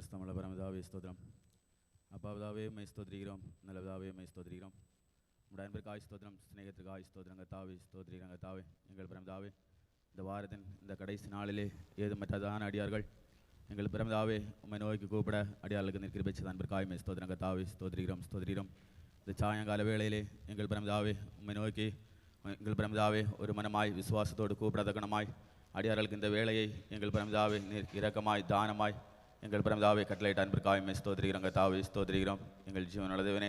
பரிசுத்தமுள்ள பரமதாவே ஸ்தோத்திரம் அப்பாவதாவே மை ஸ்தோத்திரிக்கிறோம் நல்லதாவே மை ஸ்தோத்திரிக்கிறோம் உடைய அன்பிற்காய் ஸ்தோத்திரம் ஆய் ஸ்தோத்திரங்க தாவே ஸ்தோத்திரிக்கிறங்க தாவே எங்கள் பிரமதாவே இந்த வாரத்தின் இந்த கடைசி நாளிலே ஏதுமற்றதான அடியார்கள் எங்கள் பிரமதாவே உண்மை நோய்க்கு கூப்பிட அடியார்களுக்கு நிற்கிற அன்பிற்காய் மை ஸ்தோத்திரங்க தாவே ஸ்தோத்திரிக்கிறோம் ஸ்தோத்திரிக்கிறோம் இந்த சாயங்கால வேளையிலே எங்கள் பிரமதாவே உண்மை நோக்கி எங்கள் பிரமதாவே ஒரு மனமாய் விசுவாசத்தோடு கூப்பிடத்தக்கணமாய் அடியார்களுக்கு இந்த வேலையை எங்கள் பிரமதாவே நீர் இரக்கமாய் தானமாய் எங்கள் பிரமதாவை கட்டளையிட்ட அன்பிற்காக மே ஸ்தோத்திரிக்கிறோங்க தாவை ஸ்தோத்திரிக்கிறோம். எங்கள் ஜீவனுள்ளதுவனே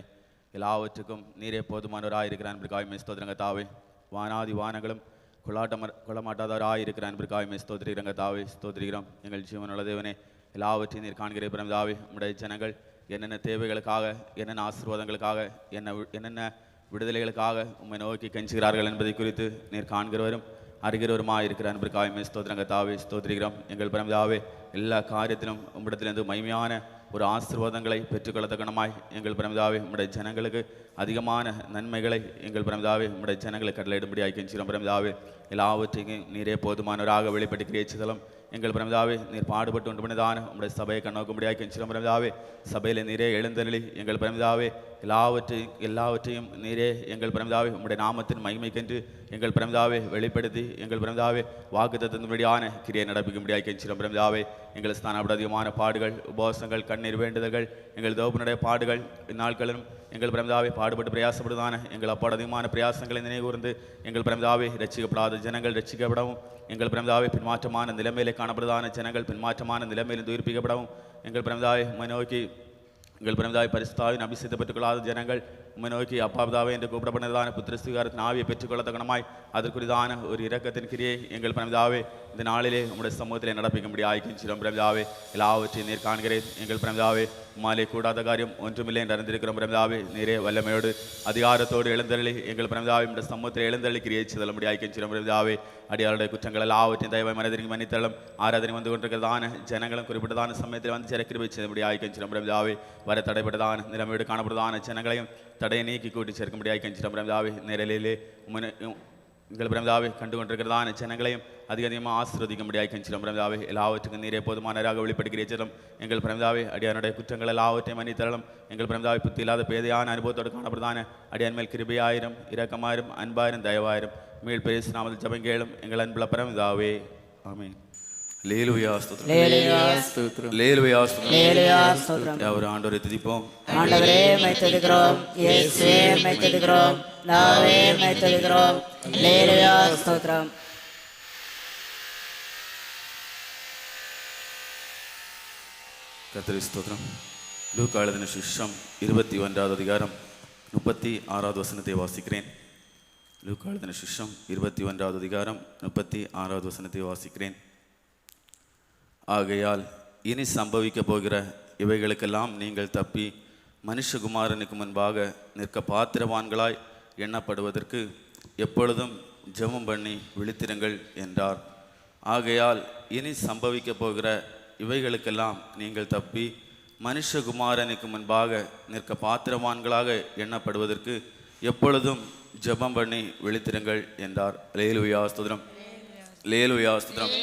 எல்லாவற்றுக்கும் நீரே போதுமானவராக இருக்கிற அன்பிற்காக மே ஸ்தோத்திரங்க தாவை வானாதி வானங்களும் கொள்ளாட்டம் கொள்ளமாட்டாதவராக இருக்கிற அன்பிற்காக மே ஸ்தோத்திரிக்கிறோங்க தாவை ஸ்தோத்திரிக்கிறோம். எங்கள் ஜீவனுள்ளதுவனே எல்லாவற்றையும் நீர் காண்கிற பிரமதாவை உடைய ஜனங்கள் என்னென்ன தேவைகளுக்காக என்னென்ன ஆசீர்வாதங்களுக்காக என்ன என்னென்ன விடுதலைகளுக்காக உம்மை நோக்கி கெஞ்சுகிறார்கள் என்பதை குறித்து நீர் காண்கிறவரும் அறிகிறவருமாய் இருக்கிற அன்பிற்காக ஸ்தோத்திரங்க தாவே ஸ்தோத்திரிக்கிறோம். எங்கள் பிரமிதாவே எல்லா காரியத்திலும் உம்மிடத்திலிருந்து மகிமையான ஒரு ஆசீர்வாதங்களை பெற்றுக்கொள்ளத்தக்கணமாய் எங்கள் பிரமிதாவே உம்முடைய ஜனங்களுக்கு அதிகமான நன்மைகளை எங்கள் பிரமிதாவே உம்முடைய ஜனங்களை கடலிடும்படி ஆக்கின்றோம் பிரமிதாவே எல்லாவற்றையும் நீரே போதுமானவராக வெளிப்பட்டு கிரியச்சிதலும் எங்கள் பிரமதாவே நீர் பாடுபட்டு உண்டு பண்ணதான உம்முடைய சபையை கண்ணோக்கும்படியாக கெஞ்சுகிறோம் பிரமதாவே. சபையில் நீரே எழுந்தருளி எங்கள் பிரமதாவே. எல்லாவற்றையும் எல்லாவற்றையும் நீரே எங்கள் பிரமதாவே. உங்களுடைய நாமத்தின் மகிமைக்கென்று எங்கள் பிரமதாவே வெளிப்படுத்தி எங்கள் பிரமதாவே. வாக்குத்தத்தின்படியான கிரியை நடப்பிக்கும்படியாக கெஞ்சிடும் பிரமதாவே. எங்கள் ஸ்தானப்பட அதிகமான பாடுகள் உபவாசங்கள் கண்ணீர் வேண்டுதல்கள் எங்கள் தோப்பினுடைய பாடுகள் இந்நாட்களிலும் எங்கள் பிரமதாவை பாடுபட்டு பிரயாசப்படுதான எங்கள் அப்பாடு அதிகமான பிரயாசங்களை நினைவுகூர்ந்து எங்கள் பிரமதாவை ரசிக்கப்படாத ஜனங்கள் ரசிக்கப்படவும் எங்கள் பிரமதாவை பின்மாற்றமான நிலைமையிலே காணப்படுதான ஜனங்கள் பின்மாற்றமான நிலைமையிலும் துயிர்ப்பிக்கப்படவும் எங்கள் பிரமதாவை உம்மை நோக்கி எங்கள் பிரமதாவை பரிசுத்தாவின் அபிஷேகத்தை பெற்றுக்கொள்ளாத ஜனங்கள் உம்மை நோக்கி அப்பாவதாவே என்று கூப்பிடப்பட்டதான புத்திரஸ்துகாரத்தின் ஆவியை பெற்றுக்கொள்ளத்தக்கணமாய் அதற்குரிதான ஒரு இரக்கத்தின் கிரியை எங்கள் பிரமிதாவே இந்த நாளிலே உங்களுடைய சமூகத்திலே நடப்பிக்கும்படி ஆய்க்கின்றோம் பிரமிதாவே எல்லாவற்றையும் நீர் காண்கிறேன். எங்கள் பிரமிதாவே உமாலே கூடாத காரியம் ஒன்றுமில்லை என்று அறிந்திருக்கிறோம் பிரமதாவே நீரே வல்லமையோடு அதிகாரத்தோடு எழுந்தருளி எங்கள் பிரமதாவை உம்முடைய சமூகத்தில் எழுந்தருளி கிரியை செல்லும்படி ஐக்கியம் பிரமதாவே அடியாருடைய குற்றங்கள் எல்லாவற்றையும் தயவை மனதிற்கு மன்னித்தளம் ஆராதனை வந்து கொண்டிருக்கிறதான ஜனங்களும் குறிப்பிட்டதான சமயத்தில் வந்து சிற கிருபை செய்யும்படி ஐக்கியம் பிரமதாவே வர தடைப்பட்டதான நிலைமையோடு காணப்படுதான ஜனங்களையும் தடையை நீக்கி கூட்டி சேர்க்கும்படி ஆய்க்கின்றோம் பிரமதாவே நேரலிலே உம்மை எங்கள் பிரமதாவை கண்டு கொண்டிருக்கிறதான ஜனங்களையும் அதிக அதிகமாக ஆசீர்வதிக்கும்படியாக கஞ்சிடும் பிரமதாவை எல்லாவற்றுக்கும் நீரே போதுமானராக வெளிப்படுகிறீச்சலும் எங்கள் பிரமதாவை அடியானுடைய குற்றங்கள் எல்லாவற்றையும் மன்னித்தரலும். எங்கள் பிரமதாவை புத்தி இல்லாத பேதையான அனுபவத்தோடு காணப்படுதான அடியான் மேல் கிருபையாயிரம் இரக்கமாயிரம் அன்பாயிரம் தயவாயிரம். மீள் பேசு நாமத்தில் ஜபங்கேளும் எங்கள் அன்புல பிரமதாவே. ஆமீன். அவர் ஆண்டவரை துதிப்போம் ஆண்டவரே மை துதிக்கிறோம் இயேசுவே மை துதிக்கிறோம் நாவே மை துதிக்கிறோம் லேலுயா ஸ்தோத்திரம் கத்திரி ஸ்தோத்திரம் லூக்கா எழுதின சிஷ்யம் இருபத்தி ஒன்றாவது அதிகாரம் முப்பத்தி ஆறாவது வசனத்தை வாசிக்கிறேன் லூக்கா எழுதின சிஷ்யம் இருபத்தி ஒன்றாவது அதிகாரம் முப்பத்தி ஆறாவது வசனத்தை வாசிக்கிறேன் ஆகையால் இனி சம்பவிக்க போகிற இவைகளுக்கெல்லாம் நீங்கள் தப்பி மனுஷகுமாரனுக்கு முன்பாக நிற்க பாத்திரவான்களாய் எண்ணப்படுவதற்கு எப்பொழுதும் ஜெபம் பண்ணி விழித்திருங்கள் என்றார். ஆகையால் இனி சம்பவிக்க போகிற இவைகளுக்கெல்லாம் நீங்கள் தப்பி மனுஷகுமாரனுக்கு முன்பாக நிற்க பாத்திரவான்களாக எண்ணப்படுவதற்கு எப்பொழுதும் ஜெபம் பண்ணி விழித்திருங்கள் என்றார். லேலுயா ஸ்தோத்திரம். லேலுயா ஸ்தோத்திரம்.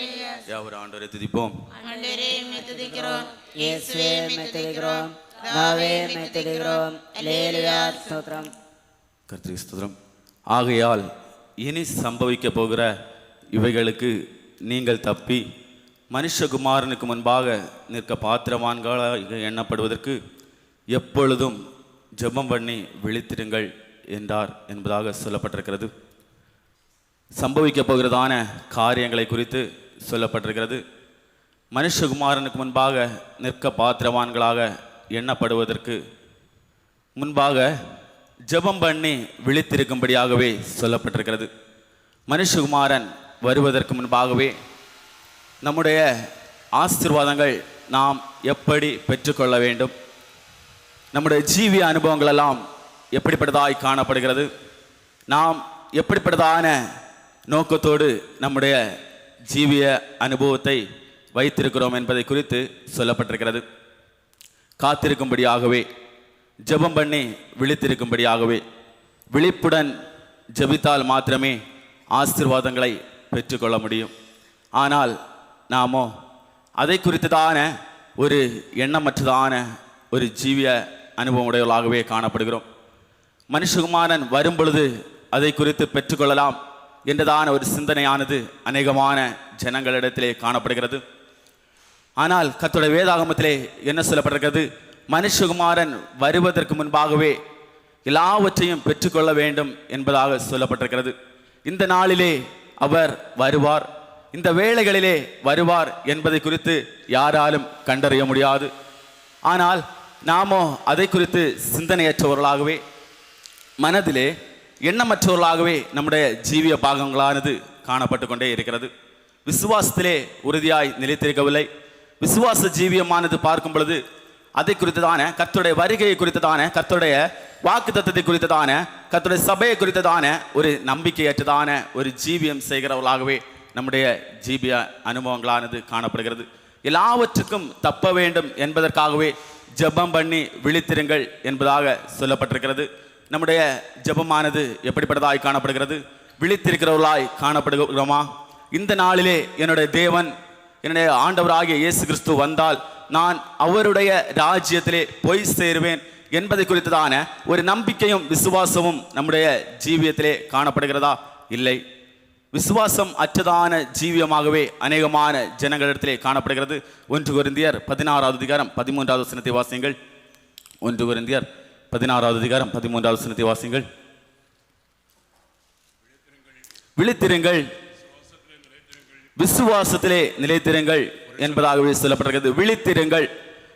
யாவர் ஆண்டவரை துதிப்போம். ஆண்டவரே உம்மை துதிக்கிறோம். இயேசுவே துதிக்கிறோம். நாவே துதிக்கிறோம். லேலுயா ஸ்தோத்திரம். கர்த்தரி ஸ்தோத்திரம். ஆகையால் இனி சம்பவிக்க போகிற இவைகளுக்கு நீங்கள் தப்பி மனுஷகுமாரனுக்கு முன்பாக நிற்க பாத்திரவான்களாக எண்ணப்படுவதற்கு எப்பொழுதும் ஜெபம் பண்ணி விழித்திருங்கள் என்றார் என்பதாக சொல்லப்பட்டிருக்கிறது. சம்பவிக்க போகிறதான காரியங்களை குறித்து சொல்லப்பட்டிருக்கிறது. மனுஷகுமாரனுக்கு முன்பாக நிற்க பாத்திரவான்களாக எண்ணப்படுவதற்கு முன்பாக ஜெபம் பண்ணி விழித்திருக்கும்படியாகவே சொல்லப்பட்டிருக்கிறது. மனுஷகுமாரன் வருவதற்கு முன்பாகவே நம்முடைய ஆசீர்வாதங்கள் நாம் எப்படி பெற்றுக்கொள்ள வேண்டும்? நம்முடைய ஜீவிய அனுபவங்களெல்லாம் எப்படிப்பட்டதாய் காணப்படுகிறது? நாம் எப்படிப்பட்டதான நோக்கத்தோடு நம்முடைய ஜீவிய அனுபவத்தை வைத்திருக்கிறோம் என்பதை குறித்து சொல்லப்பட்டிருக்கிறது. காத்திருக்கும்படியாகவே ஜெபம் பண்ணி விழித்திருக்கும்படியாகவே விழிப்புடன் ஜெபித்தால் மாத்திரமே ஆசீர்வாதங்களை பெற்றுக்கொள்ள முடியும். ஆனால் நாமோ அதை குறித்ததான ஒரு எண்ணமற்றதான ஒரு ஜீவிய அனுபவம் உடையவர்களாகவே காணப்படுகிறோம். மனுஷகுமாரன் வரும் பொழுது அதை குறித்து பெற்றுக்கொள்ளலாம். என்றதான ஒரு சிந்தனையானது அநேகமான ஜனங்களிடத்திலே காணப்படுகிறது. ஆனால் கத்தோட வேதாகமத்திலே என்ன சொல்லப்பட்டிருக்கிறது? மனுஷகுமாரன் வருவதற்கு முன்பாகவே எல்லாவற்றையும் பெற்றுக்கொள்ள வேண்டும் என்பதாக சொல்லப்பட்டிருக்கிறது. இந்த நாளிலே அவர் வருவார். இந்த வேளைகளிலே வருவார் என்பதை குறித்து யாராலும் கண்டறிய முடியாது. ஆனால் நாமோ அதை குறித்து சிந்தனையற்றவர்களாகவே மனதிலே எண்ணமற்றவர்களாகவே நம்முடைய ஜீவிய பாகங்களானது காணப்பட்டு கொண்டே இருக்கிறது. விசுவாசத்திலே உறுதியாய் நிலைத்திருக்கவில்லை. விசுவாச ஜீவியமானது பார்க்கும் பொழுது அதை குறித்ததான கத்தருடைய வருகையை குறித்ததான கத்தருடைய வாக்கு தத்துவத்தை குறித்ததான கத்தருடைய சபையை குறித்ததான ஒரு நம்பிக்கையற்றதான ஒரு ஜீவியம் செய்கிறவர்களாகவே நம்முடைய ஜீவிய அனுபவங்களானது காணப்படுகிறது. எல்லாவற்றுக்கும் தப்ப வேண்டும் என்பதற்காகவே ஜெபம் பண்ணி விழித்திருங்கள் என்பதாக சொல்லப்பட்டிருக்கிறது. நம்முடைய ஜெபமானது எப்படிப்பட்டதாய் காணப்படுகிறது? விழித்திருக்கிறவர்களாய் காணப்படுகிறோமா? இந்த நாளிலே என்னுடைய தேவன் என்னுடைய ஆண்டவராகிய இயேசு கிறிஸ்து வந்தால் நான் அவருடைய ராஜ்யத்திலே போய் சேருவேன் என்பதை குறித்ததான ஒரு நம்பிக்கையும் விசுவாசமும் நம்முடைய ஜீவியத்திலே காணப்படுகிறதா? இல்லை. விசுவாசம் அற்றதான ஜீவியமாகவே அநேகமான ஜனங்களிடத்திலே காணப்படுகிறது. ஒன்று குருந்தியர் பதினாறாவது அதிகாரம் பதிமூன்றாவது வசனத்தை வாசியுங்கள். ஒன்று குருந்தியர் பதினாறாவது அதிகாரம் பதிமூன்றாவது சனத்தை வாசிங்கள் விழித்திருங்கள். விசுவாசத்திலே நிலைத்திருங்கள் என்பதாகவே சொல்லப்பட்டிருக்கிறது. விழித்திருங்கள்.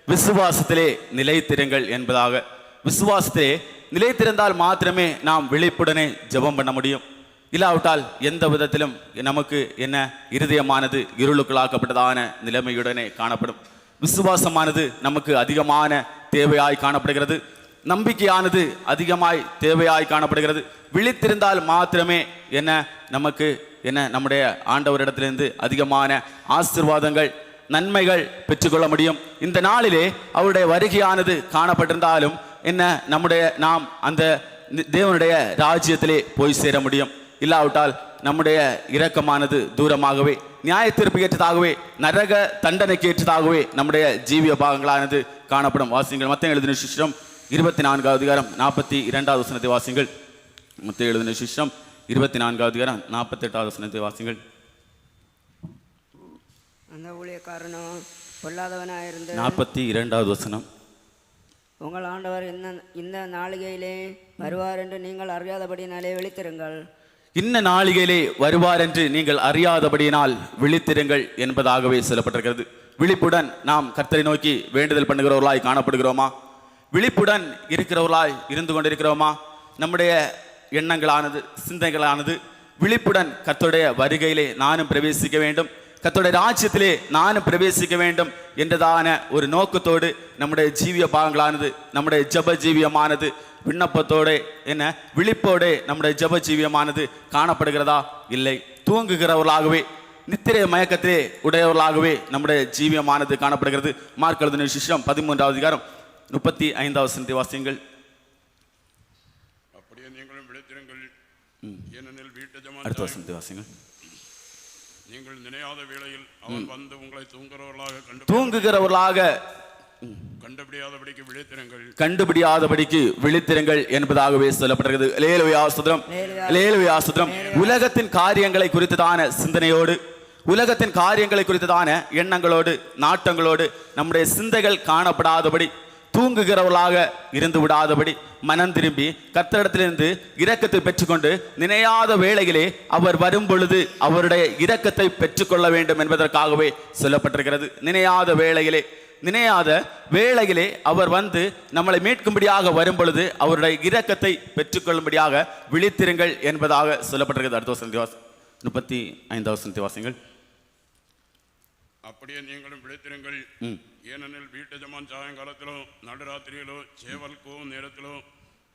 விசுவாசத்திலே நிலைத்திருங்கள் என்பதாக. விசுவாசத்திலே நிலைத்திருந்தால் மாத்திரமே நாம் விழிப்புடனே ஜெபம் பண்ண முடியும். இல்லாவிட்டால் எந்த விதத்திலும் நமக்கு என்ன? இருதயமானது இருளுக்குள்ளாக்கப்பட்டதான நிலைமையுடனே காணப்படும். விசுவாசமானது நமக்கு அதிகமான தேவையாய் காணப்படுகிறது. நம்பிக்கையானது அதிகமாய் தேவையாய் காணப்படுகிறது. விழித்திருந்தால் மாத்திரமே என்ன? நமக்கு என்ன? நம்முடைய ஆண்டவரிடத்திலிருந்து அதிகமான ஆசிர்வாதங்கள் நன்மைகள் பெற்றுக்கொள்ள முடியும். இந்த நாளிலே அவருடைய வருகையானது காணப்பட்டிருந்தாலும் என்ன? நம்முடைய நாம் அந்த தேவனுடைய ராஜ்யத்திலே போய் சேர முடியும். இல்லாவிட்டால் நம்முடைய இரக்கமானது தூரமாகவே நியாய தீர்ப்பு ஏற்றதாகவே நரக தண்டனைக்கு ஏற்றதாகவே நம்முடைய ஜீவிய பாகங்களானது காணப்படும் வாசிங்கள். மத்த எழுதின சிஷ்டம் இருபத்தி நான்காவது அதிகாரம் நாற்பத்தி இரண்டாவது வசனத்தை வாசிங்கள் மத்த எழுதின சிஷ்டம் இருபத்தி நான்காவது அதிகாரம் நாற்பத்தி எட்டாவது வசனத்தை வாசிங்கள் அந்த ஊழியக்காரனும் பொல்லாதவனாயிருந்து நாற்பத்தி இரண்டாவது வசனம். உங்கள் ஆண்டவர் இந்த இந்த நாளிகையிலே வருவார் என்று நீங்கள் அறியாதபடினாலே விழித்திருங்கள். இன்ன நாளிகையிலே வருவார் என்று நீங்கள் அறியாதபடியினால் விழித்திருங்கள் என்பதாகவே சொல்லப்பட்டிருக்கிறது. விழிப்புடன் நாம் கர்த்தரை நோக்கி வேண்டுதல் பண்ணுகிறவர்களாய் காணப்படுகிறோமா? விழிப்புடன் இருக்கிறவர்களாய் இருந்து கொண்டிருக்கிறோமா? நம்முடைய எண்ணங்களானது சிந்தைகளானது விழிப்புடன் கத்தோடைய வருகையிலே நானும் பிரவேசிக்க வேண்டும். கர்த்தருடைய ராஜ்யத்திலே நானும் பிரவேசிக்க வேண்டும் என்றதான ஒரு நோக்கத்தோடு நம்முடைய ஜீவிய பாகங்களானது நம்முடைய ஜப ஜீவியமானது விண்ணப்பத்தோட என்ன விழிப்போடு நம்முடைய ஜப ஜீவியமானது காணப்படுகிறதா? இல்லை. தூங்குகிறவர்களாகவே நித்திரை மயக்கத்திலே உடையவர்களாகவே நம்முடைய ஜீவியமானது காணப்படுகிறது. மார்க் எழுதின சிஷ்யம் பதிமூன்றாவது அதிகாரம் முப்பத்தி ஐந்தாவது சந்தி வாசியங்கள். அப்படியே நீங்களும் விழித்திருங்கள் ஏனெனில் வீட்டு அடுத்த வசனத்தை வாசிங்கள் நீங்கள் நினையாத வேளையில் அவன் வந்து உங்களை தூங்குறவர்களாக கண்டு தூங்குகிறவர்களாக கண்டுபிடியாதபடிக்கு விழித்திருங்கள் கண்டுபிடியாதபடிக்கு விழித்திருங்கள் என்பதாகவே சுதரம் உலகத்தின் காரியங்களை குறித்ததான சிந்தனையோடு உலகத்தின் காரியங்களை குறித்ததான எண்ணங்களோடு நாட்டங்களோடு நம்முடைய சிந்தைகள் காணப்படாதபடி தூங்குகிறவர்களாக இருந்து விடாதபடி மனம் திரும்பி கர்த்தரிடத்திலிருந்து இரக்கத்தை பெற்றுக்கொண்டு நினையாத வேளையிலே அவர் வரும் பொழுது அவருடைய இரக்கத்தை பெற்றுக்கொள்ள வேண்டும் என்பதற்காகவே சொல்லப்பட்டிருக்கிறது. நினையாத வேளையிலே நினையாத வேளையிலே அவர் வந்து நம்மளை மீட்கும்படியாக வரும் பொழுது அவருடைய இரக்கத்தை பெற்றுக்கொள்ளும்படியாக விழித்திருங்கள் என்பதாக சொல்லப்பட்டிருக்கிறது. அடுத்த வசந்தி வாச முப்பத்தி ஐந்தாவது வசந்தி வாசிங்கள் அப்படியே நீங்களும் விழித்திருங்கள். ஏனெனில் வீட்டு ஜமான் சாயங்காலத்திலோ நடுராத்திரியிலோ சேவல் கூவும் நேரத்திலோ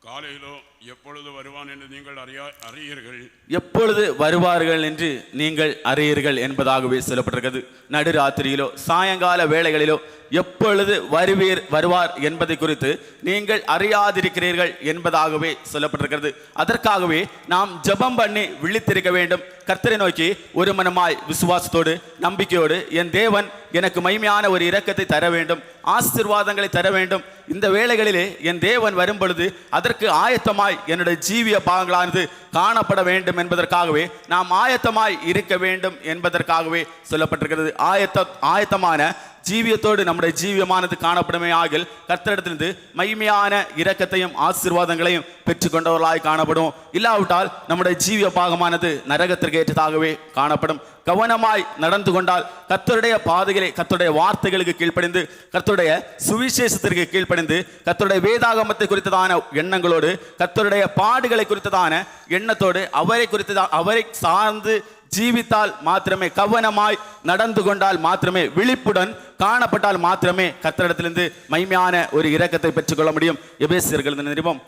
காலையிலோ எப்பொழுது வருவான் என்று நீங்கள் அறியா அறியீர்கள்? எப்பொழுது வருவார்கள் என்று நீங்கள் அறியீர்கள் என்பதாகவே சொல்லப்பட்டிருக்கிறது. நடுராத்திரியிலோ சாயங்கால வேளைகளிலோ எப்பொழுது வருவீர் வருவார் என்பதை குறித்து நீங்கள் அறியாதிருக்கிறீர்கள் என்பதாகவே சொல்லப்பட்டிருக்கிறது. அதற்காகவே நாம் ஜெபம் பண்ணி விழித்திருக்க வேண்டும். கர்த்தரை நோக்கி ஒரு மனமாய் விசுவாசத்தோடு நம்பிக்கையோடு என் தேவன் எனக்கு மகிமையான ஒரு இரக்கத்தை தர வேண்டும். ஆசீர்வாதங்களை தர வேண்டும். இந்த வேளைகளிலே என் தேவன் வரும் பொழுது அதற்கு ஆயத்தமாய் என்னுடைய ஜீவிய பாகங்களானது காணப்பட வேண்டும் என்பதற்காகவே நாம் ஆயத்தமாய் இருக்க வேண்டும் என்பதற்காகவே சொல்லப்பட்டிருக்கிறது. ஆயத்த ஆயத்தமான ஜீவியத்தோடு நம்முடைய ஜீவியமானது காணப்படுமே ஆகில் கர்த்தரிடத்திலிருந்து மகிமையான இரக்கத்தையும் ஆசீர்வாதங்களையும் பெற்றுக்கொண்டவர்களாய் காணப்படும். இல்லாவிட்டால் நம்முடைய ஜீவிய பாகமானது நரகத்திற்கு ஏற்றதாகவே காணப்படும். கவனமாய் நடந்து கொண்டால் கத்தருடைய பாதைகளை கத்தருடைய வார்த்தைகளுக்கு கீழ்ப்படிந்து கத்தருடைய சுவிசேஷத்திற்கு கீழ்ப்படிந்து கத்தருடைய வேதாகமத்தை குறித்ததான எண்ணங்களோடு கத்தருடைய பாடுகளை குறித்ததான எண்ணத்தோடு அவரை குறித்ததா அவரை சார்ந்து ஜீவித்தால் மாத்திரமே கவனமாய் நடந்து கொண்டால் மாத்திரமே விழிப்புடன் காணப்பட்டால் மாத்திரமே கர்த்தரிடத்திலிருந்து மைமையான ஒரு இரக்கத்தை பெற்றுக்கொள்ள முடியும். எபேசியர்கள் நிருபம்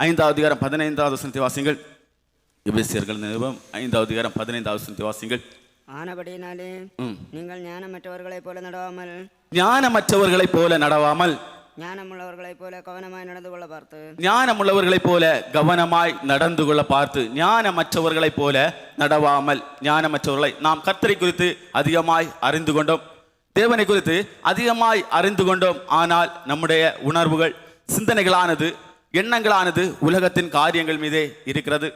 ஐந்தாவது அதிகாரம் பதினைந்தாவது வசனத்தை வாசிங்கள் எபேசியர்கள் நிருபம் ஐந்தாவது அதிகாரம் பதினைந்தாவது வசனத்தை வாசிங்கள் ஆனபடியினாலே. நீங்கள் ஞானமற்றவர்களைப் போல நடாமல் ஞானமற்றவர்களைப் போல நடவாமல் ஞானமுள்ளவர்களைப் போல கவனமாய் நடந்து கொள்ள பார்த்து. ஞானமுள்ளவர்களைப் போல கவனமாய் நடந்து கொள்ள பார்த்து. ஞானமற்றவர்களைப் போல நடவாமல் ஞானமற்றவர்களை நாம் கர்த்தரை குறித்து அதிகமாய் அறிந்து கொண்டோம். தேவனை குறித்து அதிகமாய் அறிந்து கொண்டோம். ஆனால் நம்முடைய உணர்வுகள் சிந்தனைகளானது எண்ணங்களானது உலகத்தின் காரியங்கள் மீதே இருக்கிறது.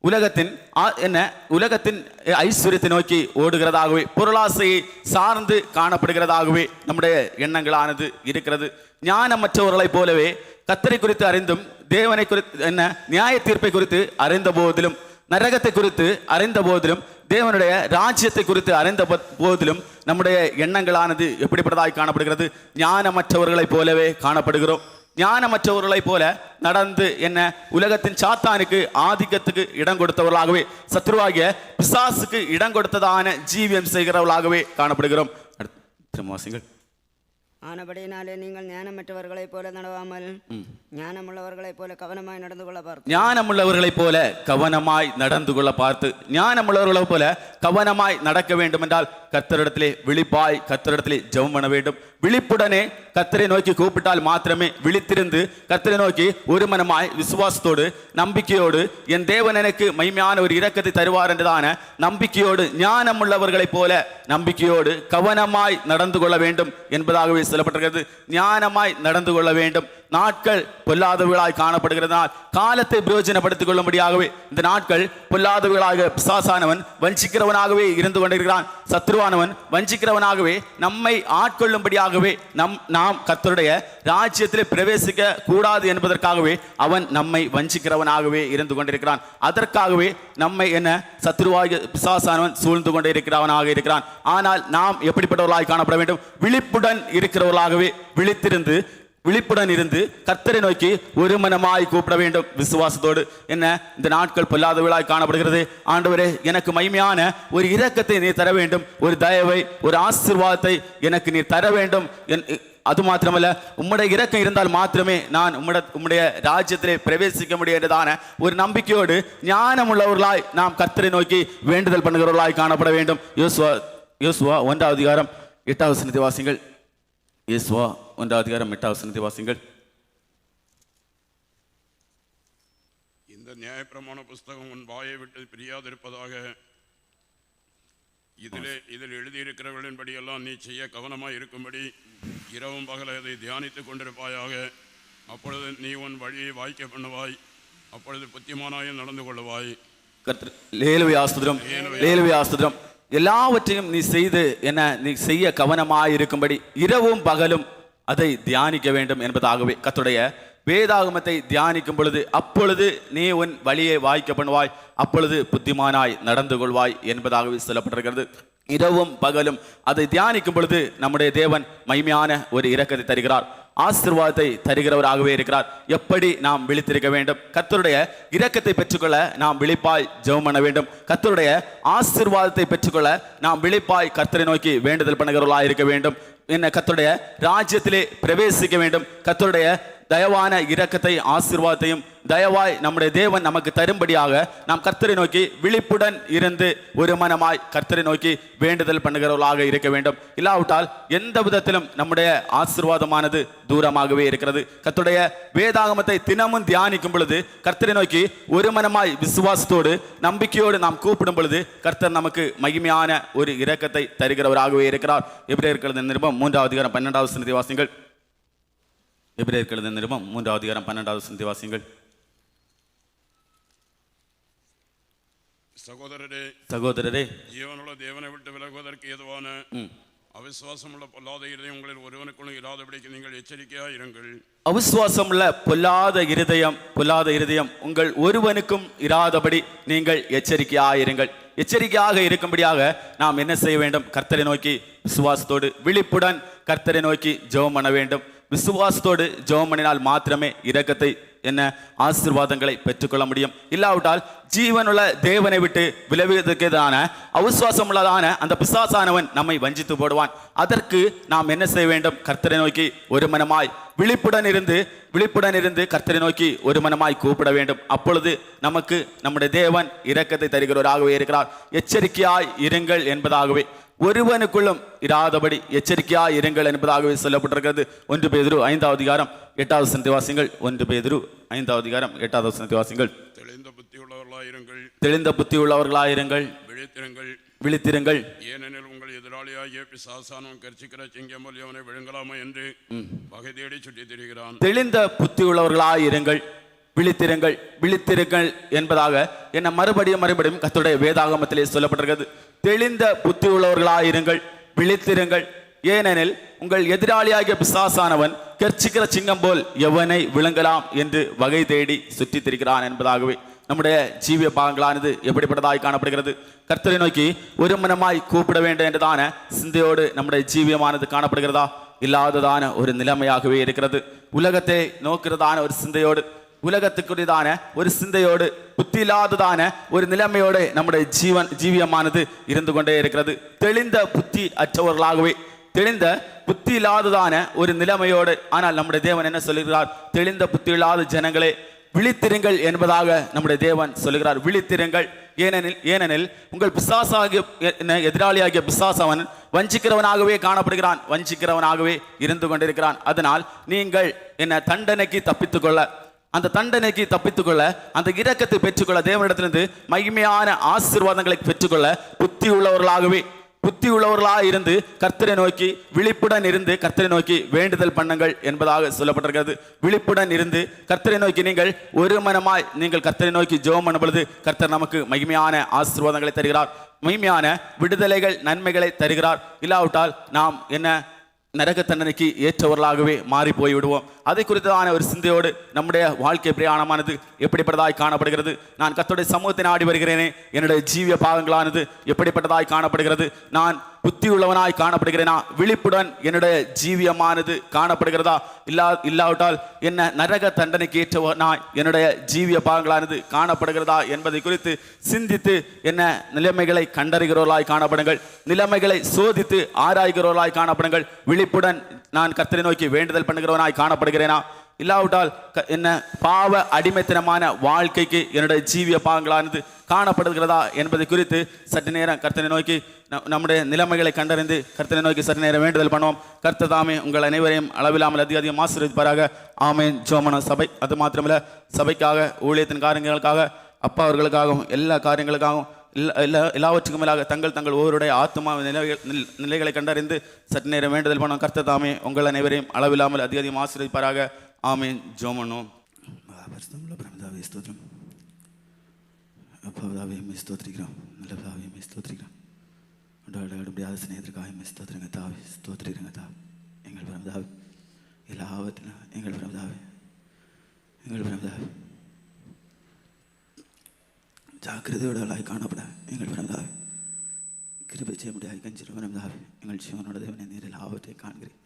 உலகத்தின் ஆ- என்ன உலகத்தின் ஐஸ்வர்யத்தை நோக்கி ஓடுகிறதாகவே பொருளாசையை சார்ந்து காணப்படுகிறதாகவே நம்முடைய எண்ணங்களானது இருக்கிறது. ஞானமற்றவர்களைப் போலவே கத்தரை குறித்து அறிந்தும் தேவனை குறித்து என்ன நியாய தீர்ப்பை குறித்து அறிந்த போதிலும் நரகத்தை குறித்து அறிந்த போதிலும் தேவனுடைய ராஜ்யத்தை குறித்து அறிந்த போதிலும் நம்முடைய எண்ணங்களானது எப்படிப்பட்டதாய் காணப்படுகிறது? ஞானமற்றவர்களைப் போலவே காணப்படுகிறோம். ஞானமற்றவர்களைப் போல நடந்து என்ன உலகத்தின் சாத்தானுக்கு ஆதிக்கத்துக்கு இடம் கொடுத்தவர்களாகவே சத்ருவாகிய பிசாசுக்கு இடம் கொடுத்ததான ஜீவியம் செய்கிறவர்களாகவே காணப்படுகிறோம். திருமாசிங்கள் ஆனபடியினாலே நீங்கள் ஞானமற்றவர்களைப் போல நடவாமல் ஞானமுள்ளவர்களைப் போல கவனமாய் நடந்து கொள்ள பார்த்து. ஞானமுள்ளவர்களைப் போல கவனமாய் நடந்து கொள்ள பார்த்து ஞானமுள்ளவர்களைப் போல கவனமாய் நடக்க வேண்டும் என்றால் கர்த்தரிடத்திலே விழிப்பாய் கர்த்தரிடத்திலே ஜெபம் பண்ண வேண்டும். விழிப்புடனே கர்த்தரை நோக்கி கூப்பிட்டால் மாத்திரமே விழித்திருந்து கர்த்தரை நோக்கி ஒரு மனமாய் விசுவாசத்தோடு நம்பிக்கையோடு என் தேவன் எனக்கு மகிமையான ஒரு இரக்கத்தை தருவார் என்றதான நம்பிக்கையோடு ஞானமுள்ளவர்களைப் போல நம்பிக்கையோடு கவனமாய் நடந்து கொள்ள வேண்டும் என்பதாகவே சொல்லப்பட்டிருக்கிறது. ஞானமாய் நடந்து கொள்ள வேண்டும். நாட்கள் பொல்லாதவர்களாய் காணப்படுகிறதுனால் காலத்தை பிரயோஜனப்படுத்திக் கொள்ளும்படியாகவே இந்த நாட்கள் பொல்லாதவர்களாக பிசாசானவன் வஞ்சிக்கிறவனாகவே இருந்து கொண்டிருக்கிறான். சத்ருவானவன் வஞ்சிக்கிறவனாகவே நம்மை ஆட்கொள்ளும்படியாகவே நம் நாம் கத்தருடைய ராஜ்யத்திலே பிரவேசிக்க கூடாது என்பதற்காகவே அவன் நம்மை வஞ்சிக்கிறவனாகவே இருந்து கொண்டிருக்கிறான். அதற்காகவே நம்மை என்ன? சத்ருவாகிய பிசாசானவன் சூழ்ந்து கொண்டே இருக்கிறவனாக இருக்கிறான். ஆனால் நாம் எப்படிப்பட்டவர்களாய் காணப்பட வேண்டும்? விழிப்புடன் இருக்கிறவர்களாகவே விழித்திருந்து விழிப்புடன் இருந்து கர்த்தரை நோக்கி ஒரு மனமாய் கூப்பிட வேண்டும். விசுவாசத்தோடு. என்ன? இந்த நாட்கள் பொல்லாதவர்களாய் காணப்படுகிறது. ஆண்டவரே எனக்கு மகிமையான ஒரு இரக்கத்தை நீ தர வேண்டும். ஒரு தயவை ஒரு ஆசீர்வாதத்தை எனக்கு நீ தர வேண்டும். என் அது மாத்திரமல்ல உம்முடைய இரக்கம் இருந்தால் மாத்திரமே நான் உம்முட உம்முடைய ராஜ்யத்திலே பிரவேசிக்க முடியாததான ஒரு நம்பிக்கையோடு ஞானமுள்ளவர்களாய் நாம் கர்த்தரை நோக்கி வேண்டுதல் பண்ணுகிறவர்களாய் காணப்பட வேண்டும். யோசுவா யோசுவா ஒன்றாவது அதிகாரம் எட்டாவது சனத்தை வாசிங்கள். யோசுவா ஒன்றாவது அதிகாரம் எட்டாவது வசனத்தை வாசிங்கள். இந்த நியாயப்பிரமாண புஸ்தகம் உன் வாயை விட்டு பிரியாதிருப்பதாக இதிலே இதில் எழுதியிருக்கிறவர்களின்படியெல்லாம் நீ செய்ய கவனமாக இருக்கும்படி இரவும் பகல அதை தியானித்துக் கொண்டிருப்பாயாக. அப்பொழுது நீ உன் வழியை வாய்க்க பண்ணுவாய். அப்பொழுது புத்திமானாயும் நடந்து கொள்ளுவாய். கர்த்தர் லேலுவை ஆஸ்துதிரம் லேலுவை எல்லாவற்றையும் நீ செய்து என்ன நீ செய்ய கவனமாய் இருக்கும்படி இரவும் பகலும் அதை தியானிக்க வேண்டும் என்பதாகவே கர்த்தருடைய வேதாகமத்தை தியானிக்கும் பொழுது அப்பொழுது நீ உன் வழியை வாய்க்க பண்ணுவாய். அப்பொழுது புத்திமானாய் நடந்து கொள்வாய் என்பதாகவே சொல்லப்பட்டிருக்கிறது. இரவும் பகலும். அதை தியானிக்கும் பொழுது நம்முடைய தேவன் மகிமையான ஒரு இரக்கத்தை தருகிறார். ஆசிர்வாதத்தை தருகிறவராகவே இருக்கிறார். எப்படி நாம் விழித்திருக்க வேண்டும்? கத்தருடைய இரக்கத்தை பெற்றுக்கொள்ள நாம் விழிப்பாய் ஜெபம் பண்ண வேண்டும். கத்தருடைய ஆசீர்வாதத்தை பெற்றுக்கொள்ள நாம் விழிப்பாய் கர்த்தரை நோக்கி வேண்டுதல் பண்ணுகிறவர்களாக இருக்க வேண்டும். என்ன கத்தருடைய ராஜ்யத்திலே பிரவேசிக்க வேண்டும். கத்தருடைய தயவான இரக்கத்தை ஆசீர்வாதத்தையும் தயவாய் நம்முடைய தேவன் நமக்கு தரும்படியாக நாம் கர்த்தரை நோக்கி விழிப்புடன் இருந்து ஒரு மனமாய் கர்த்தரை நோக்கி வேண்டுதல் பண்ணுகிறவர்களாக இருக்க வேண்டும். இல்லாவிட்டால் எந்த விதத்திலும் நம்முடைய ஆசீர்வாதமானது தூரமாகவே இருக்கிறது. கர்த்துடைய வேதாகமத்தை தினமும் தியானிக்கும் பொழுது கர்த்தரை நோக்கி ஒரு மனமாய் விசுவாசத்தோடு நம்பிக்கையோடு நாம் கூப்பிடும் பொழுது கர்த்தர் நமக்கு மகிமையான ஒரு இரக்கத்தை தருகிறவராகவே இருக்கிறார். எப்படி இருக்கிறது நிருபம் மூன்றாவது காரம் பன்னெண்டாவது சந்தி வாசிங்கள் எபிரேயர்களது நிருபம் மூன்றாவது அதிகாரம் பன்னெண்டாவது சந்தி வாசிங்கள் சகோதரரே சகோதரரே. ஜீவனுள்ள தேவனை விட்டு விலகுவதற்கு ஏதுவான அவிசுவாசமுள்ள பொல்லாத இருதயம் உங்களில் ஒருவனுக்குள்ளும் இராதபடிக்கு நீங்கள் எச்சரிக்கையாக இருங்கள். அவிசுவாசமுள்ள பொல்லாத இருதயம் பொல்லாத இருதயம் உங்கள் ஒருவனுக்கும் இராதபடி நீங்கள் எச்சரிக்கையாயிருங்கள் எச்சரிக்கையாக இருக்கும்படியாக நாம் என்ன செய்ய வேண்டும்? கர்த்தரை நோக்கி விசுவாசத்தோடு விழிப்புடன் கர்த்தரை நோக்கி ஜெபம் பண்ண வேண்டும். விசுவாசத்தோடு ஜெபம் பண்ணினால் மாத்திரமே இரக்கத்தை என்ன ஆசீர்வாதங்களை பெற்றுக்கொள்ள முடியும். இல்லாவிட்டால் ஜீவனுள்ள தேவனை விட்டு விளைவிக்கிறதான அவிசுவாசம் உள்ளதான அந்த பிசாசானவன் நம்மை வஞ்சித்து போடுவான். அதற்கு நாம் என்ன செய்ய வேண்டும்? கர்த்தரை நோக்கி ஒரு மனமாய் விழிப்புடன் இருந்து விழிப்புடன் இருந்து கர்த்தரை நோக்கி ஒரு மனமாய் கூப்பிட வேண்டும். அப்பொழுது நமக்கு நம்முடைய தேவன் இரக்கத்தை தருகிறவராகவே இருக்கிறார். எச்சரிக்கையாய் இருங்கள் என்பதாகவே. ஒருவனுக்குள்ளும் இராதபடி எச்சரிக்கையாய் இருங்கள் என்பதாகவே சொல்லப்பட்டிருக்கிறது ஒன்று பேதுரு ஐந்தாவது அதிகாரம் எட்டாவது வாசிங்கள் ஒன்று பேதுரு ஐந்தாவது அதிகாரம் எட்டாவது சந்தி வாசிங்கள் தெளிந்த புத்தியுள்ளவர்களாக இருங்கள் தெளிந்த புத்தி உள்ளவர்களாயிருங்கள் விழித்திருங்கள் விழித்திருங்கள் ஏனெனில் உங்கள் எதிராளியாகிய பிசாசானவன் கர்ச்சிக்கிற சிங்கம் போல் அவனை விழுங்கலாமா என்று வகை தேடி சுற்றித் திரிகிறான் தெளிந்த புத்தி உள்ளவர்களாயிருங்கள் விழித்திருங்கள் விழித்திருங்கள் என்பதாக என்ன மறுபடியும் மறுபடியும் கத்துடைய வேதாகமத்திலே சொல்லப்பட்டிருக்கிறது. தெளிந்த புத்தி உள்ளவர்களாயிருங்கள் விழித்திருங்கள். ஏனெனில் உங்கள் எதிராளியாகிய பிசாசானவன் கர்ச்சிக்கிற சிங்கம் போல் எவனை விழுங்கலாம் என்று வகை தேடி சுற்றித் திரிகிறான் என்பதாகவே நம்முடைய ஜீவிய பாகங்களானது எப்படிப்பட்டதாய் காணப்படுகிறது. கர்த்தரை நோக்கி ஒரு மனமாய் கூப்பிட வேண்டும் என்றதான சிந்தையோடு நம்முடைய ஜீவியமானது காணப்படுகிறதா? இல்லாததான ஒரு நிலைமையாகவே இருக்கிறது. உலகத்தை நோக்கிறதான ஒரு சிந்தையோடு உலகத்துக்குரியதான ஒரு சிந்தையோடு புத்தி இல்லாததான ஒரு நிலைமையோடு நம்முடைய ஜீவன் ஜீவியமானது இருந்து கொண்டே இருக்கிறது. தெளிந்த புத்தி அற்றவர்களாகவே தெளிந்த புத்தி இல்லாததான ஒரு நிலைமையோடு ஆனால் நம்முடைய தேவன் என்ன சொல்லுகிறார்? தெளிந்த புத்தி இல்லாத ஜனங்களே விழித்திருங்கள் என்பதாக நம்முடைய தேவன் சொல்லுகிறார். விழித்திருங்கள். ஏனெனில் ஏனெனில் உங்கள் பிசாசாகிய எதிராளியாகிய பிசாசவன் வஞ்சிக்கிறவனாகவே காணப்படுகிறான். வஞ்சிக்கிறவனாகவே இருந்து கொண்டிருக்கிறான். அதனால் நீங்கள் என்ன தண்டனைக்கு தப்பித்துக்கொள்ள அந்த தண்டனைக்கு தப்பித்துக்கொள்ள அந்த இரக்கத்தை பெற்றுக்கொள்ள தேவனிடத்திலிருந்து மகிமையான ஆசீர்வாதங்களை பெற்றுக்கொள்ள புத்தி உள்ளவர்களாகவே புத்தி உள்ளவர்களாக இருந்து கர்த்தரை நோக்கி விழிப்புடன் இருந்து கர்த்தரை நோக்கி வேண்டுதல் பண்ணுங்கள் என்பதாக சொல்லப்பட்டிருக்கிறது. விழிப்புடன் இருந்து கர்த்தரை நோக்கி நீங்கள் ஒரு மனமாய் நீங்கள் கர்த்தரை நோக்கி ஜோம் பண்ணும் பொழுது கர்த்தர் நமக்கு மகிமையான ஆசீர்வாதங்களை தருகிறார். மகிமையான விடுதலைகள் நன்மைகளை தருகிறார். இல்லாவிட்டால் நாம் என்ன நரகத்தண்டனைக்கு ஏற்றவர்களாகவே மாறி போய்விடுவோம் அதை குறித்ததான ஒரு சிந்தையோடு நம்முடைய வாழ்க்கை பிரயாணமானது எப்படிப்பட்டதாய் காணப்படுகிறது? நான் கத்தோடைய சமூகத்தை நாடி வருகிறேனே. என்னுடைய ஜீவிய பாகங்களானது எப்படிப்பட்டதாய் காணப்படுகிறது? நான் புத்தி உள்ளவனாய் காணப்படுகிறேனா? விழிப்புடன் என்னுடைய ஜீவியமானது காணப்படுகிறதா? இல்லா இல்லாவிட்டால் என்ன நரக தண்டனைக்கு ஏற்றவனாய் என்னுடைய ஜீவிய பாகங்களானது காணப்படுகிறதா என்பதை குறித்து சிந்தித்து என்ன நிலைமைகளை கண்டறிகிறவர்களாய் காணப்படுங்கள். நிலைமைகளை சோதித்து ஆராய்கிறவர்களாய் காணப்படுங்கள். விழிப்புடன் நான் கர்த்தரை நோக்கி வேண்டுதல் பண்ணுகிறவனாய் காணப்படுகிறேனா? இல்லாவிட்டால் க- என்ன பாவ அடிமைத்தனமான வாழ்க்கைக்கு என்னுடைய ஜீவிய பாகங்களானது காணப்படுகிறதா என்பதை குறித்து சற்று நேரம் கர்த்தனை நோக்கி நம்- நம்முடைய நிலைமைகளை கண்டறிந்து கர்த்தனை நோக்கி சற்று நேரம் வேண்டுதல் பண்ணுவோம். கர்த்தர் தாமே உங்கள் அனைவரையும் அளவில்லாமல் அதிக அதிகம் ஆசீர்வதிப்பாராக. ஆமேன். ஜோமன சபை. அது மாத்திரமல்ல சபைக்காக ஊழியத்தின் காரியங்களுக்காக அப்பா அவர்களுக்காகவும் எல்லா காரியங்களுக்காகவும் எல்லா எல்லா எல்லாவற்றுக்கும் மேலாக தங்கள் தங்கள் ஒவ்வொருடைய ஆத்மா நிலைகள் நில்- நிலைகளை கண்டறிந்து சற்று நேரம் வேண்டுதல் பண்ணும் கர்த்ததாமே உங்கள் அனைவரையும் அளவில்லாமல் அதிக அதிகம் ஆசீர்வதிப்பாராக. ஆமேன். ஜோமனோ. பரிசுத்தமுள்ள பிரமதாவே ஸ்தோத்திரம். அப்பாவதாவே மே ஸ்தோத்திரிக்கிறோம். நல்லதாவே மே ஸ்தோத்திரிக்கிறோம். உண்டாட முடியாத சிநேகத்திற்காக மே ஸ்தோத்திரங்க தாவி. ஸ்தோத்திரிக்கிறங்க தாவே எங்கள் பிரமதாவே எல்லாவற்றிலும் எங்கள் பிரமதாவி எங்கள் பிரமதாவி ஜாக்கிரதையோட ஜாக்கிரதையோடலாய் காணப்பட எங்கள் பிரமதாவே கிருபை செய்ய முடியாது கஞ்சிரும் பிரமதாவே எங்கள் சிவனோட தேவனை நேரில் ஆபத்தை காண்கிறேன்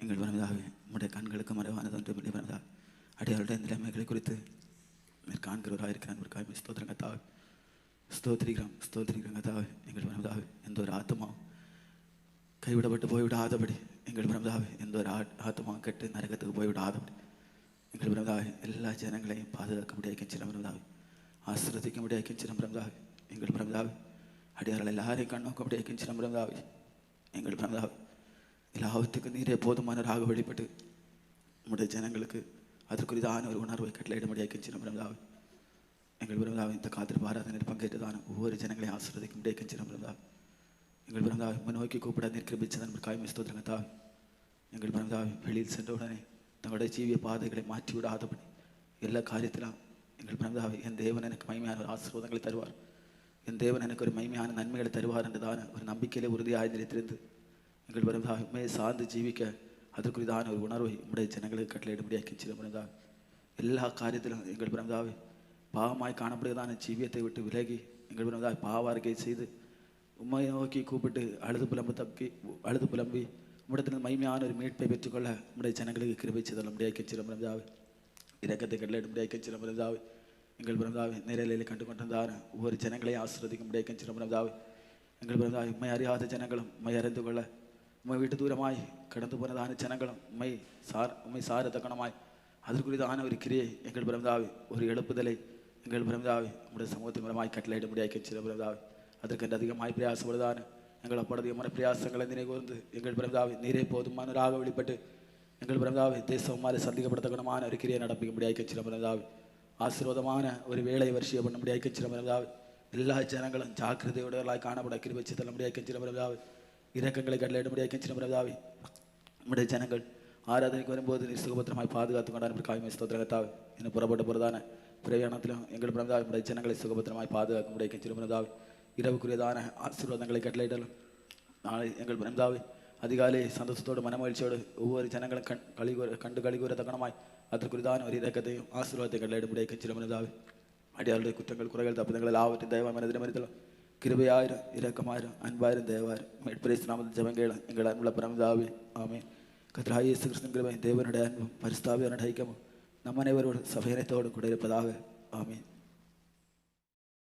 எங்கள் பிரமதாவே உம்முடைய கண்களுக்கு மறைவானது ஒன்று இல்லை பிரமதா அடியாருடைய நிலைமைகளை குறித்து நீர் காண்கிறவராக இருக்கிறான் ஒரு காய் ஸ்தோத்திரங்க தாவே ஸ்தோத்திரிக்கிறோம் ஸ்தோத்திரிக்கிறோங்க தாவே எங்கள் பிரமதாவே எந்த ஒரு ஆத்மாவும் கைவிடப்பட்டு போய்விடாதபடி எங்கள் பிரமதாவே எந்த ஒரு ஆ- ஆத்மாவும் கெட்டு நரகத்துக்கு போய்விடாதபடி எங்கள் பிரதாவே எல்லா ஜனங்களையும் பாதுகாக்க முடியாது சில பிரதாவே ஆசிரதிக்க முடியாது சில பிரதாவே எங்கள் பிரதாவே அடியார்கள் எல்லாரையும் கண்ணோக்க முடியாது சில பிரதாவே எங்கள் பிரதாவே எல்லாவற்றுக்கும் நீரே போதுமானவராக வெளிப்பட்டு நம்முடைய ஜனங்களுக்கு அதற்குரிதான ஒரு உணர்வை கட்டளையிடும்படியாக கெஞ்சின சில எங்கள் பிரதாவே இந்த காத்திருப்பு ஆராதனையில் பங்கேற்றதான ஒவ்வொரு ஜனங்களையும் ஆசிரதிக்க முடியாக்கும் கெஞ்சின பிரதாவே எங்கள் பிறந்தாவை முன்னோக்கி கூப்பிட நிற்கிபிச்சதன் காய்மை ஸ்தோத்திரங்கத்தாவை எங்கள் பிறந்தாவை வெளியில் சென்ற உடனே தங்களுடைய ஜீவிய பாதைகளை மாற்றி விடாதபடி எல்லா காரியத்திலும் எங்கள் பிறந்தாவை என் தேவன் எனக்கு மகிமையான ஒரு ஆசீர்வாதங்களை தருவார். என் தேவன் எனக்கு ஒரு மகிமையான நன்மைகளை தருவார் என்றதான ஒரு நம்பிக்கையிலே உறுதியாக நிலைத்திருந்து எங்கள் பிறந்தாவை உண்மையை சார்ந்து ஜீவிக்க அதற்குரியதான ஒரு உணர்வை உடைய ஜனங்களுக்கு கட்டளையிடும்படியாக கிச்சிட பிறந்தாவை எல்லா காரியத்திலும் எங்கள் பிறந்தாவை பாவமாய் காணப்படுகிறதான ஜீவியத்தை விட்டு விலகி எங்கள் பிறந்தாவை பாவ அறிக்கை செய்து உண்மையை நோக்கி கூப்பிட்டு அழுது புலம்பு தப்பி அழுது புலம்பி உம்மிடத்தில் மகிமையான ஒரு மீட்பை பெற்றுக்கொள்ள உடைய ஜனங்களுக்கு கிருபை செய்தல் முடியாய் கச்சிரம் பிறந்தாவே இறக்கத்தை கடலிட முடியாய் கச்சிரம் பிறந்தாவே எங்கள் பிறந்தாவே நேரலையில் கண்டு கொண்டிருந்தார் ஒவ்வொரு ஜனங்களையும் ஆசிர்வதிக்க முடியாய் பிறந்தாவை பிறந்தாவே எங்கள் பிறந்தாவே உண்மை அறியாத ஜனங்களும் உண்மை அறிந்து கொள்ள உண்மை வீட்டு தூரமாய் கடந்து போனதான ஜனங்களும் உண்மை சார் உண்மை சார தக்கணமாய் அதற்குரியதான ஒரு கிரியை எங்கள் பிறந்தாவே ஒரு எழுப்புதலை எங்கள் பிறந்தாவே உம்முடைய சமூகத்தின் மூலமாய் கட்டளையிட முடியாய் கச்சிரம் பிறந்தாவே அதற்கென்று அதிகமாய் பிரயாசப்படுதான எங்கள் அப்படி அதிகமான பிரயாசங்களை நினை கூர்ந்து எங்கள் பிறந்தாவை நீரே போதுமானவராக வெளிப்பட்டு எங்கள் பிறந்தாவை தேசமாரி சந்திக்கப்படத்தக்கணமான ஒரு கிரியை நடப்பிக்க முடியாய் கச்சிர பிறந்தாவை ஆசீர்வாதமான ஒரு வேலை வரிசையை பண்ண முடியாய் கச்சிர பிறந்தாவை எல்லா ஜனங்களும் ஜாக்கிரதையுடையவர்களாய் காணப்பட கிருபை தள்ள முடியாய் கச்சிர பிறந்தாவை இரக்கங்களை கடலிட முடியாய் கச்சிர பிறந்தாவை நம்முடைய ஜனங்கள் ஆராதனைக்கு வரும்போது நீர் சுகபத்திரமாய் பாதுகாத்து கொண்டான் காய்மை ஸ்தோத்திரகத்தாவை இன்னும் புறப்பட்ட போகிறதான பிரயாணத்திலும் எங்கள் பிறந்தாவை நம்முடைய ஜனங்களை சுகபத்திரமாய் பாதுகாக்க முடிய கச்சிர பிறந்தாவை இரவுக்குரியதான ஆசீர்வாதங்களை கட்டளையிடலும். நாளை எங்கள் பிறந்தாவை அதிகாலை சந்தோஷத்தோடு மனமகிழ்ச்சியோடு ஒவ்வொரு ஜனங்களும் கண் கழிகூற கண்டு கழிகூற தக்கணமாய் அதற்குரியதான ஒரு இரக்கத்தையும் ஆசீர்வாதத்தை கட்டளையிட கிருபையாயிரம் இரக்கமாயிரம் அன்பாயிரம் தேவாயிரம் மேற்பரிசு நாமத்தில் ஜபங்கேளும் எங்கள் அன்புள்ள பரமதாவே ஆமே கத்ராய இயேசு கிருஷ்ணன் கிருபை தேவனுடைய அன்பும் பரிசுத்தாவியான ஐக்கியமும் நம்ம அனைவரோடு சபையனைத்தோடு கூட இருப்பதாக ஆமென்.